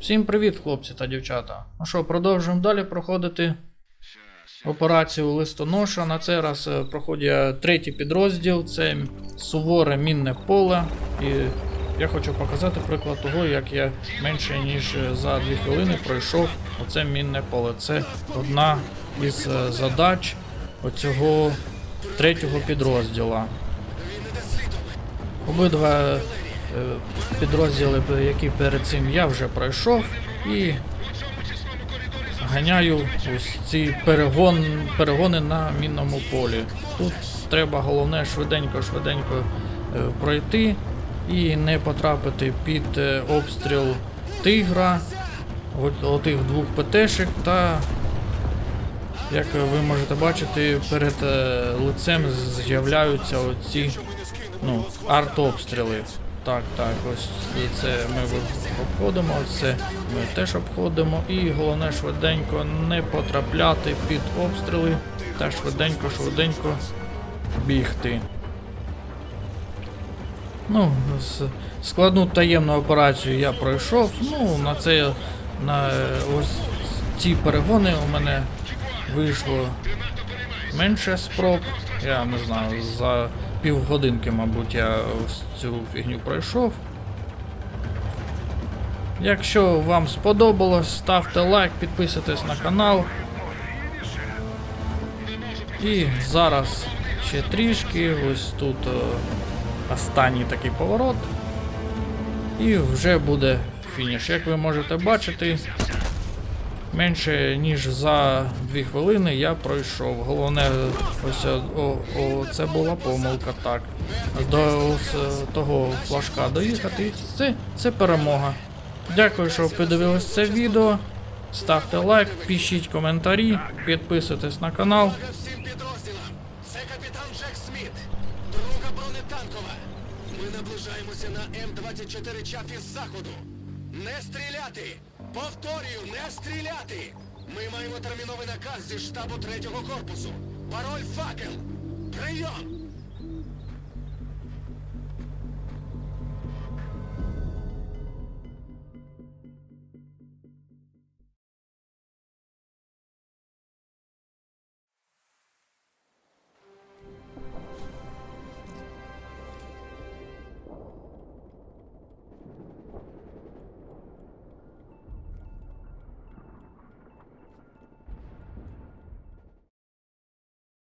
Всім привіт, хлопці та дівчата. Ну що, продовжуємо далі проходити операцію листоноша. На цей раз е, проходить третій підрозділ, це суворе мінне поле. І я хочу показати приклад того, як я менше ніж за 2 хвилини пройшов оце мінне поле. Це одна із е, задач оцього третього підрозділа. Обидва е, підрозділи, які перед цим я вже пройшов, і ганяю ось ці перегон, перегони на мінному полі. Тут треба головне швиденько-швиденько е, пройти і не потрапити під е, обстріл тигра, отих двох ПТшек та як ви можете бачити, перед е, лицем з'являються оці ну, артобстріли. Так, так, ось це ми обходимо, це ми теж обходимо. І головне швиденько не потрапляти під обстріли та швиденько-швиденько бігти. Ну, складну таємну операцію я пройшов. Ну, на це на ось ці перегони у мене вийшло менше спроб. Я не знаю, за півгодинки, мабуть, я цю фігню пройшов. Якщо вам сподобалось, ставте лайк, підписуйтесь на канал. І зараз ще трішки, ось тут е, останній такий поворот. І вже буде фініш. Як ви можете бачити, менше ніж за 2 хвилини я пройшов. Головне, ось о, о, це була помилка, так. До того флажка доїхати. Це, це перемога. Дякую, що подивились це відео. Ставте лайк, пишіть коментарі, підписуйтесь на канал. Це капітан Джек Сміт, друга бронетанкова. Ми наближаємося на М24 чат із заходу. Не стріляти! Повторюю, не стріляти! Ми маємо терміновий наказ зі штабу третього корпусу. Пароль факел. Прийом!